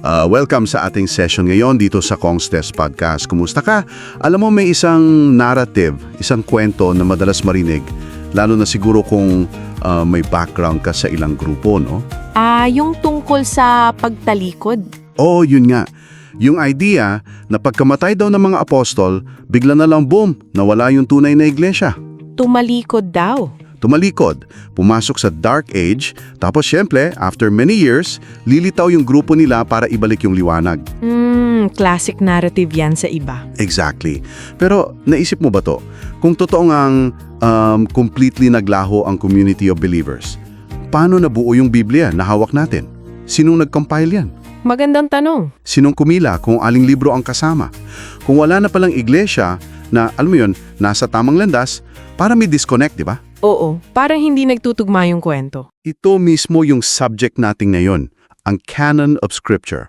Uh, welcome sa ating session ngayon dito sa Kong's Test Podcast. Kumusta ka? Alam mo may isang narrative, isang kwento na madalas marinig, lalo na siguro kung uh, may background ka sa ilang grupo, no? Ah, yung tungkol sa pagtalikod. Oo, yun nga. Yung idea na pagkamatay daw ng mga apostol, bigla na lang boom, nawala yung tunay na iglesia. Tumalikod daw. Tumalikod, pumasok sa dark age, tapos syempre, after many years, lilitaw yung grupo nila para ibalik yung liwanag. Hmm, classic narrative yan sa iba. Exactly. Pero naisip mo ba to? Kung totoo ngang um, completely naglaho ang community of believers, paano nabuo yung Biblia na hawak natin? Sinong nag-compile yan? Magandang tanong. Sinong kumila kung aling libro ang kasama? Kung wala na palang iglesia na, alam mo yun, nasa tamang landas, para may disconnect, di ba? Oo, parang hindi nagtutugma yung kwento. Ito mismo yung subject natin ngayon, ang canon of scripture.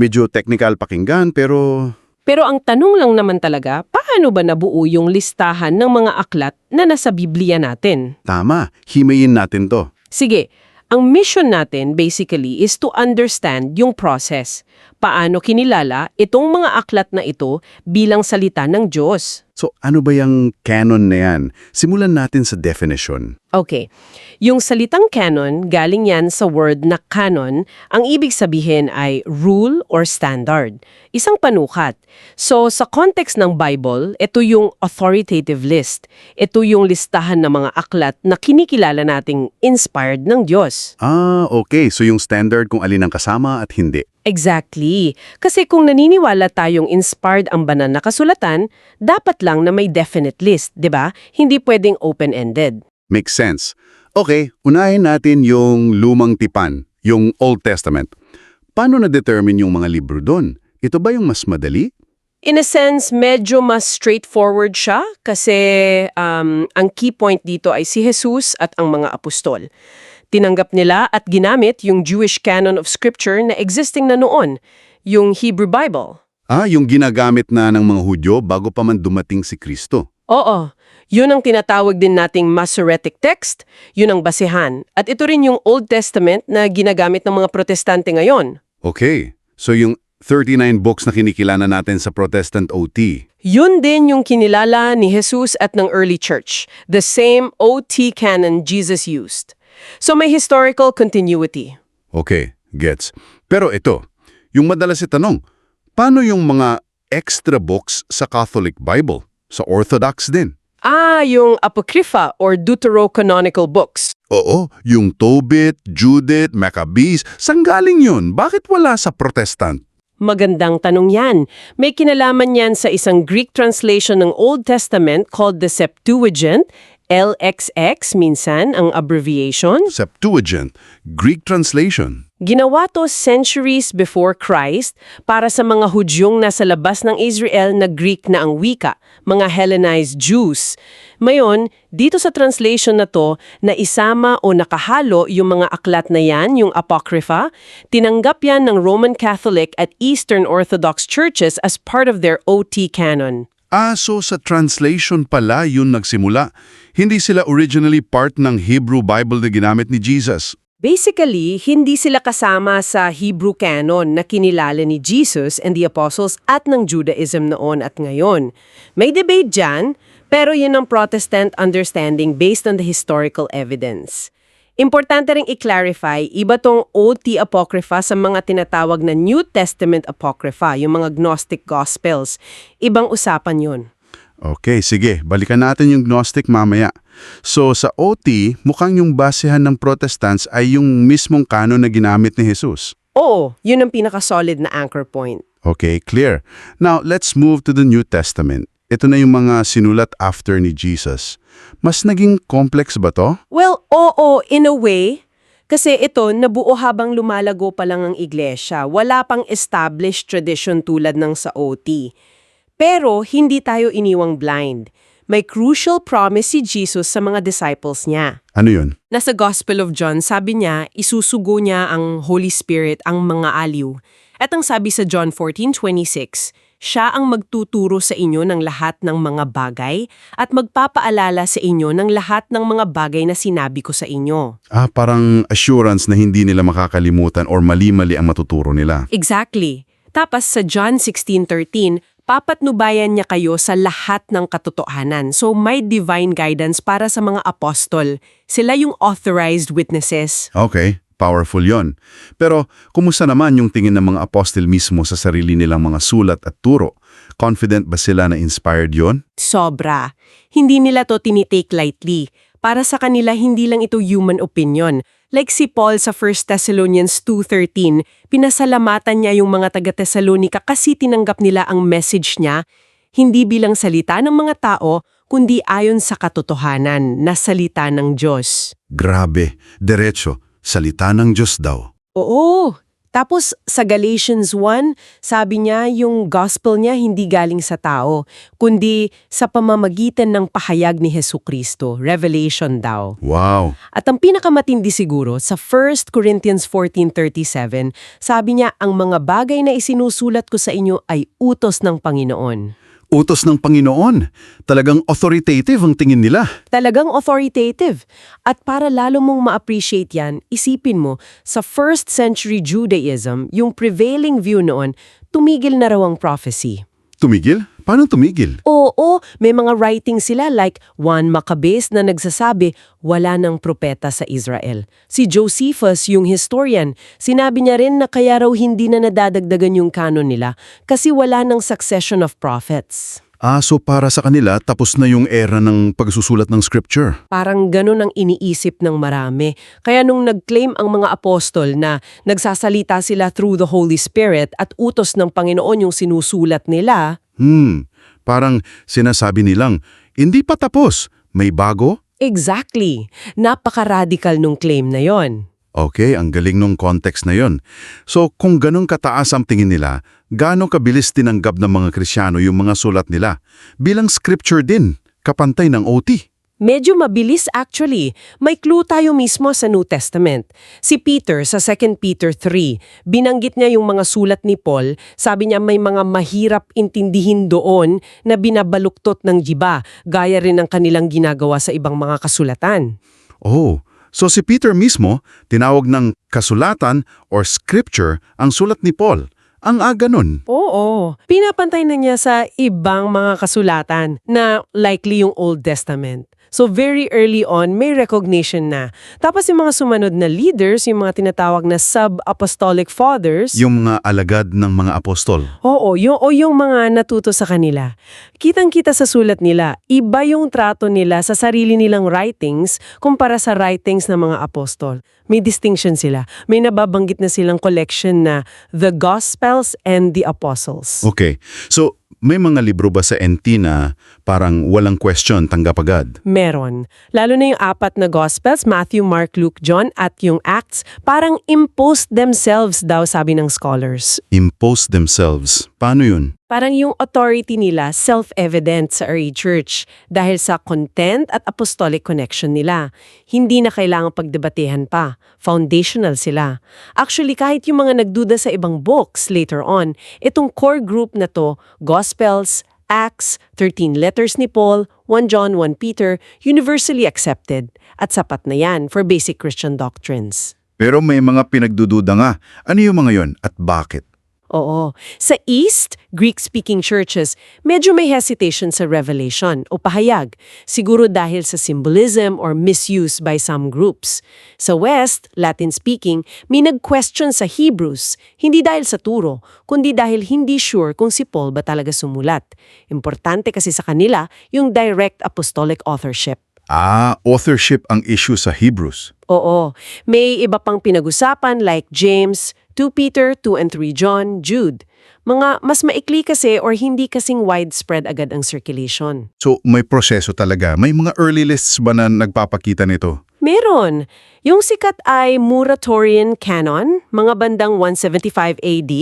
Medyo technical pakinggan pero Pero ang tanong lang naman talaga, paano ba nabuo yung listahan ng mga aklat na nasa Biblia natin? tama, himayin natin to. Sige, ang mission natin basically is to understand yung process. Paano kinilala itong mga aklat na ito bilang salita ng Diyos? So ano ba yung canon na yan? Simulan natin sa definition. Okay. Yung salitang canon, galing yan sa word na canon, ang ibig sabihin ay rule or standard. Isang panukat. So, sa context ng Bible, ito yung authoritative list. Ito yung listahan ng mga aklat na kinikilala nating inspired ng Diyos. Ah, okay. So yung standard kung alin ang kasama at hindi. Exactly. Kasi kung naniniwala tayong inspired ang banal na kasulatan, dapat lang na may definite list, 'di ba? Hindi pwedeng open-ended. Makes sense. Okay, unahin natin yung lumang tipan, yung Old Testament. Paano na-determine yung mga libro doon? Ito ba yung mas madali? In a sense, medyo mas straightforward siya kasi um, ang key point dito ay si Jesus at ang mga apostol. Tinanggap nila at ginamit yung Jewish canon of scripture na existing na noon, yung Hebrew Bible. Ah, yung ginagamit na ng mga Hudyo bago pa man dumating si Kristo. Oo, yun ang tinatawag din nating Masoretic text, yun ang basehan. At ito rin yung Old Testament na ginagamit ng mga protestante ngayon. Okay, so yung 39 books na kinikilala natin sa Protestant OT. Yun din yung kinilala ni Jesus at ng early church, the same OT canon Jesus used. So may historical continuity. Okay, gets. Pero ito, yung madalas itanong, paano yung mga extra books sa Catholic Bible? Sa Orthodox din? Ah, yung Apocrypha or Deuterocanonical books. Oo, yung Tobit, Judith, Maccabees, saan galing yun? Bakit wala sa Protestant? Magandang tanong yan. May kinalaman yan sa isang Greek translation ng Old Testament called the Septuagint, LXX minsan ang abbreviation. Septuagint, Greek translation. Ginawa to centuries before Christ para sa mga Hudyong nasa labas ng Israel na Greek na ang wika, mga Hellenized Jews. Mayon, dito sa translation na to, na isama o nakahalo yung mga aklat na yan, yung Apocrypha, tinanggap yan ng Roman Catholic at Eastern Orthodox churches as part of their OT canon. Ah, so sa translation pala yun nagsimula. Hindi sila originally part ng Hebrew Bible na ginamit ni Jesus. Basically, hindi sila kasama sa Hebrew canon na kinilala ni Jesus and the Apostles at ng Judaism noon at ngayon. May debate dyan, pero yun ang Protestant understanding based on the historical evidence. Importante ring i-clarify, iba tong OT Apocrypha sa mga tinatawag na New Testament Apocrypha, yung mga Gnostic Gospels. Ibang usapan yun. Okay, sige. Balikan natin yung Gnostic mamaya. So sa OT, mukhang yung basehan ng Protestants ay yung mismong canon na ginamit ni Jesus. Oo, yun ang pinaka-solid na anchor point. Okay, clear. Now, let's move to the New Testament. Ito na yung mga sinulat after ni Jesus. Mas naging complex ba to? Well, oo, in a way. Kasi ito, nabuo habang lumalago pa lang ang iglesia. Wala pang established tradition tulad ng sa OT. Pero hindi tayo iniwang blind. May crucial promise si Jesus sa mga disciples niya. Ano yun? Nasa Gospel of John, sabi niya, isusugo niya ang Holy Spirit ang mga aliw. At ang sabi sa John 14:26, Siya ang magtuturo sa inyo ng lahat ng mga bagay at magpapaalala sa inyo ng lahat ng mga bagay na sinabi ko sa inyo. Ah, parang assurance na hindi nila makakalimutan or mali-mali ang matuturo nila. Exactly. Tapos sa John 16.13, papatnubayan niya kayo sa lahat ng katotohanan. So may divine guidance para sa mga apostol. Sila yung authorized witnesses. Okay, powerful yon. Pero, kumusta naman yung tingin ng mga apostle mismo sa sarili nilang mga sulat at turo? Confident ba sila na inspired yon? Sobra. Hindi nila to tinitake lightly. Para sa kanila, hindi lang ito human opinion. Like si Paul sa 1 Thessalonians 2.13, pinasalamatan niya yung mga taga-Thessalonica kasi tinanggap nila ang message niya, hindi bilang salita ng mga tao, kundi ayon sa katotohanan na salita ng Diyos. Grabe, derecho, salita ng Diyos daw. Oo. Tapos sa Galatians 1, sabi niya yung gospel niya hindi galing sa tao, kundi sa pamamagitan ng pahayag ni Hesu Kristo, revelation daw. Wow, At ang pinakamatindi siguro, sa 1 Corinthians 14.37, sabi niya, ang mga bagay na isinusulat ko sa inyo ay utos ng Panginoon. Utos ng Panginoon. Talagang authoritative ang tingin nila. Talagang authoritative. At para lalo mong ma-appreciate yan, isipin mo, sa first century Judaism, yung prevailing view noon, tumigil na raw ang prophecy. Tumigil? Paano tumigil? Oo, may mga writing sila like Juan Maccabees na nagsasabi wala ng propeta sa Israel. Si Josephus, yung historian, sinabi niya rin na kaya raw hindi na nadadagdagan yung canon nila kasi wala ng succession of prophets. Ah, so para sa kanila, tapos na yung era ng pagsusulat ng scripture. Parang ganun ang iniisip ng marami. Kaya nung nag-claim ang mga apostol na nagsasalita sila through the Holy Spirit at utos ng Panginoon yung sinusulat nila, Hmm, parang sinasabi nilang, hindi pa tapos, may bago? exactly, napaka-radical nung claim na yon. Okay, ang galing nung context na yon. So, kung ganun kataas ang tingin nila, gaano kabilis tinanggap ng mga Krisyano yung mga sulat nila? Bilang scripture din, kapantay ng OT. Medyo mabilis actually. May clue tayo mismo sa New Testament. Si Peter sa 2 Peter 3, binanggit niya yung mga sulat ni Paul. Sabi niya may mga mahirap intindihin doon na binabaluktot ng jiba, gaya rin ng kanilang ginagawa sa ibang mga kasulatan. Oh, so si Peter mismo, tinawag ng kasulatan or scripture ang sulat ni Paul. Ang aga nun. Oo, pinapantay na niya sa ibang mga kasulatan na likely yung Old Testament. So very early on, may recognition na. Tapos yung mga sumunod na leaders, yung mga tinatawag na sub-apostolic fathers, Yung mga alagad ng mga apostol. Oo, yung, o yung mga natuto sa kanila. Kitang-kita sa sulat nila, iba yung trato nila sa sarili nilang writings kumpara sa writings ng mga apostol. May distinction sila. May nababanggit na silang collection na The Gospels and the Apostles. Okay, so may mga libro ba sa NT na parang walang question, tanggap agad? Meron. Lalo na yung apat na Gospels, Matthew, Mark, Luke, John, at yung Acts, parang imposed themselves daw sabi ng scholars. Impose themselves. Paano yun? Parang yung authority nila self-evident sa early church dahil sa content at apostolic connection nila. Hindi na kailangang pagdebatehan pa. Foundational sila. Actually, kahit yung mga nagduda sa ibang books later on, itong core group na to, Gospels, Acts, 13 letters ni Paul, 1 John, 1 Peter, universally accepted. At sapat na yan for basic Christian doctrines. Pero may mga pinagdududa nga. Ano yung mga yon at bakit? Oo. Sa East, Greek-speaking churches, medyo may hesitation sa revelation o pahayag, siguro dahil sa symbolism or misuse by some groups. Sa West, Latin-speaking, may nag-question sa Hebrews, hindi dahil sa turo, kundi dahil hindi sure kung si Paul ba talaga sumulat. Importante kasi sa kanila yung direct apostolic authorship. Ah, authorship ang issue sa Hebrews. Oo. May iba pang pinag-usapan like James, 2 Peter, 2 and 3 John, Jude. Mga mas maikli kasi or hindi kasing widespread agad ang circulation. So may proseso talaga. May mga early lists ba na nagpapakita nito? Meron. Yung sikat ay Muratorian Canon, mga bandang 175 AD.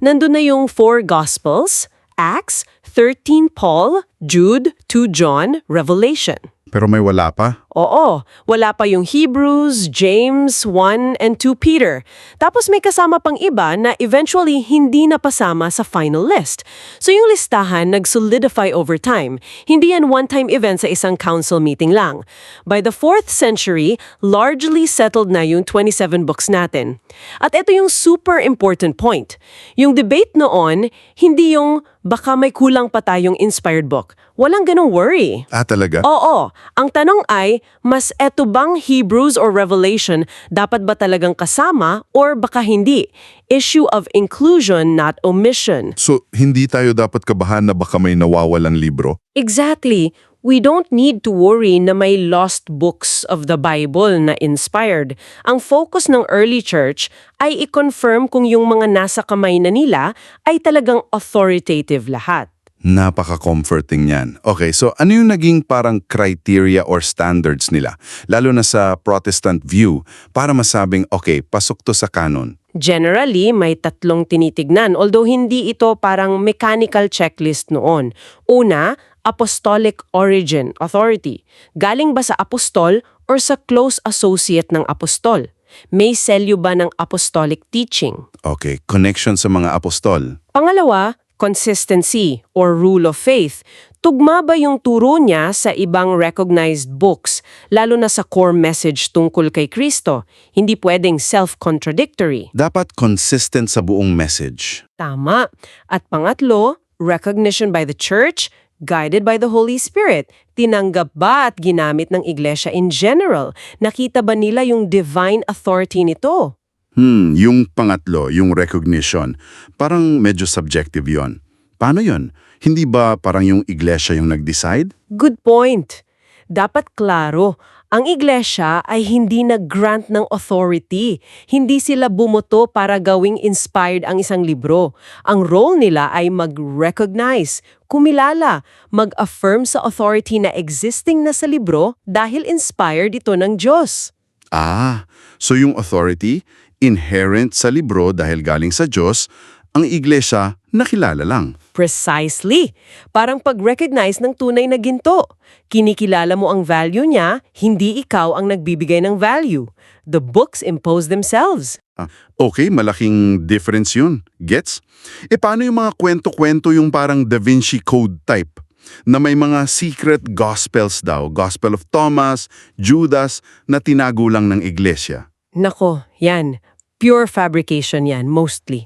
Nandun na yung four Gospels, Acts, 13 Paul, Jude, 2 John, Revelation. Pero may wala pa? Oo, wala pa yung Hebrews, James, 1 and 2 Peter. Tapos may kasama pang iba na eventually hindi napasama sa final list. So yung listahan nag-solidify over time. Hindi yan one-time event sa isang council meeting lang. By the 4th century, largely settled na yung 27 books natin. At ito yung super important point. Yung debate noon, hindi yung baka may kulang pa tayong inspired book. Walang ganong worry. Ah, talaga? Oo. Ang tanong ay, mas eto bang Hebrews or Revelation dapat ba talagang kasama or baka hindi? Issue of inclusion, not omission. So, hindi tayo dapat kabahan na baka may nawawalang libro? Exactly. We don't need to worry na may lost books of the Bible na inspired. Ang focus ng early church ay i-confirm kung yung mga nasa kamay na nila ay talagang authoritative lahat. Napaka-comforting niyan. Okay, so ano yung naging parang criteria or standards nila, lalo na sa Protestant view, para masabing, okay, pasok to sa canon? Generally, may tatlong tinitignan although hindi ito parang mechanical checklist noon. Una, apostolic origin, authority. Galing ba sa apostol or sa close associate ng apostol? May selyo ba ng apostolic teaching? Okay, connection sa mga apostol. Pangalawa, consistency or rule of faith. Tugma ba yung turo niya sa ibang recognized books, lalo na sa core message tungkol kay Kristo? Hindi pwedeng self-contradictory. Dapat consistent sa buong message. Tama. At pangatlo, recognition by the church, guided by the Holy Spirit. Tinanggap ba at ginamit ng iglesia in general? Nakita ba nila yung divine authority nito? Hmm, yung pangatlo, yung recognition, parang medyo subjective yon. Paano yon? Hindi ba parang yung iglesia yung nag-decide? Good point. Dapat klaro, ang iglesia ay hindi nag-grant ng authority. Hindi sila bumoto para gawing inspired ang isang libro. Ang role nila ay mag-recognize, kumilala, mag-affirm sa authority na existing na sa libro dahil inspired ito ng Diyos. Ah, so yung authority, inherent sa libro dahil galing sa Diyos, ang iglesia nakilala lang. Precisely. Parang pag-recognize ng tunay na ginto. Kinikilala mo ang value niya, hindi ikaw ang nagbibigay ng value. The books impose themselves. Ah, okay, malaking difference yun. Gets? E paano yung mga kwento-kwento yung parang Da Vinci Code type? Na may mga secret gospels daw, Gospel of Thomas, Judas, na tinago lang ng iglesia. Nako, yan. Pure fabrication yan, mostly.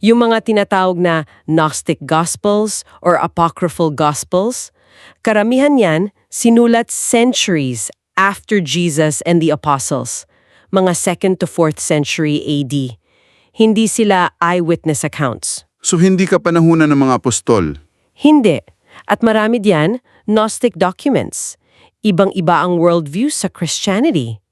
Yung mga tinatawag na Gnostic Gospels or Apocryphal Gospels, karamihan yan sinulat centuries after Jesus and the Apostles, mga 2nd to 4th century AD. Hindi sila eyewitness accounts. So hindi ka panahunan ng mga apostol. Hindi. At marami diyan, Gnostic documents. Ibang-iba ang worldview sa Christianity.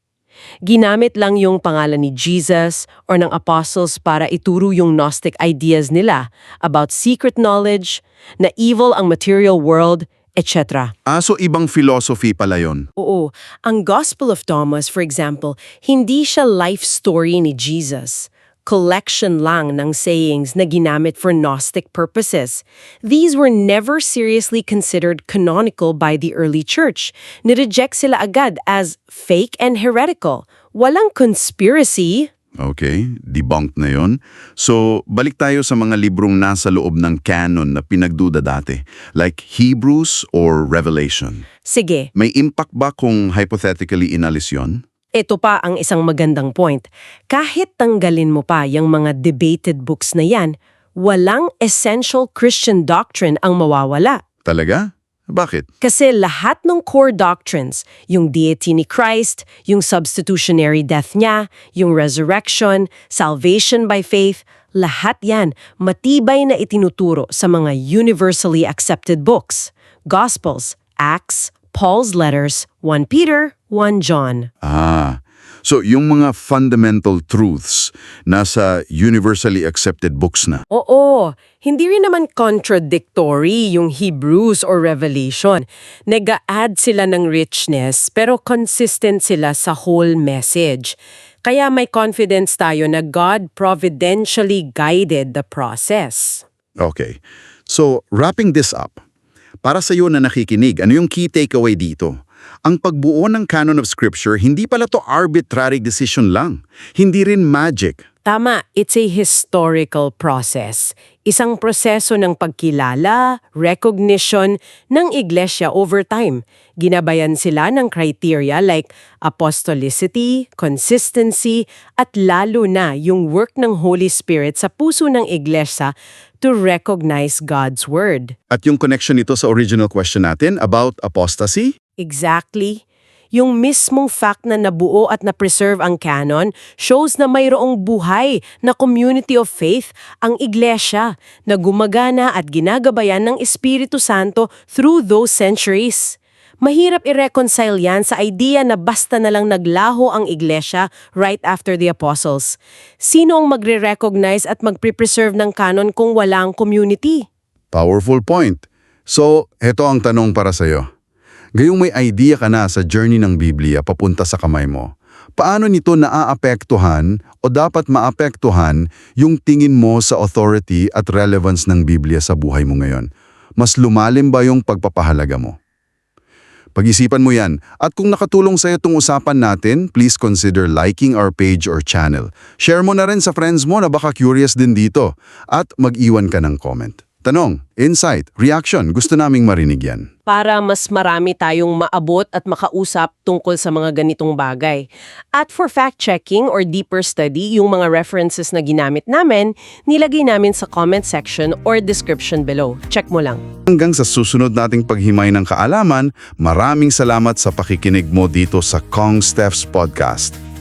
Ginamit lang yung pangalan ni Jesus or ng apostles para ituro yung Gnostic ideas nila about secret knowledge, na evil ang material world, etc. Ah, so ibang philosophy pala yon. Oo, ang Gospel of Thomas, for example, hindi siya life story ni Jesus. Collection lang ng sayings na ginamit for Gnostic purposes. These were never seriously considered canonical by the early church. Nireject sila agad as fake and heretical. Walang conspiracy. Okay, debunked na yon. So, balik tayo sa mga librong nasa loob ng canon na pinagduda dati, like Hebrews or Revelation. Sige, May impact ba kung hypothetically inalis yon? Ito pa ang isang magandang point. Kahit tanggalin mo pa yung mga debated books na yan, walang essential Christian doctrine ang mawawala. Talaga? Bakit? Kasi lahat ng core doctrines, yung deity ni Christ, yung substitutionary death niya, yung resurrection, salvation by faith, lahat yan matibay na itinuturo sa mga universally accepted books. Gospels, Acts, Paul's letters, 1 Peter, 1 John. Ah, so yung mga fundamental truths nasa universally accepted books na. Oo, hindi rin naman contradictory yung Hebrews or Revelation. Nega-add sila ng richness pero consistent sila sa whole message. Kaya may confidence tayo na God providentially guided the process. Okay. So, wrapping this up, para sa iyo na nakikinig, ano yung key takeaway dito? ang pagbuo ng canon of scripture, hindi pala to arbitrary decision lang. Hindi rin magic. Tama, it's a historical process. Isang proseso ng pagkilala, recognition ng iglesia over time. Ginabayan sila ng criteria like apostolicity, consistency, at lalo na yung work ng Holy Spirit sa puso ng iglesia to recognize God's Word. At yung connection nito sa original question natin about apostasy, Exactly. Yung mismong fact na nabuo at na-preserve ang canon shows na mayroong buhay na community of faith ang iglesia na gumagana at ginagabayan ng Espiritu Santo through those centuries. Mahirap i-reconcile yan sa idea na basta na lang naglaho ang iglesia right after the apostles. Sino ang magre-recognize at magpre-preserve ng canon kung wala ang community? Powerful point. So, heto ang tanong para sa'yo. Gayong may idea ka na sa journey ng Biblia papunta sa kamay mo, paano nito naaapektuhan o dapat maapektuhan yung tingin mo sa authority at relevance ng Biblia sa buhay mo ngayon? Mas lumalim ba yung pagpapahalaga mo? Pag-isipan mo yan. At kung nakatulong sa'yo itong usapan natin, please consider liking our page or channel. Share mo na rin sa friends mo na baka curious din dito. At mag-iwan ka ng comment. Tanong, insight, reaction, gusto naming marinig yan. para mas marami tayong maabot at makausap tungkol sa mga ganitong bagay. At for fact-checking or deeper study, yung mga references na ginamit namin, nilagay namin sa comment section or description below. Check mo lang. Hanggang sa susunod nating paghimay ng kaalaman, maraming salamat sa pakikinig mo dito sa Kong Steph's Podcast.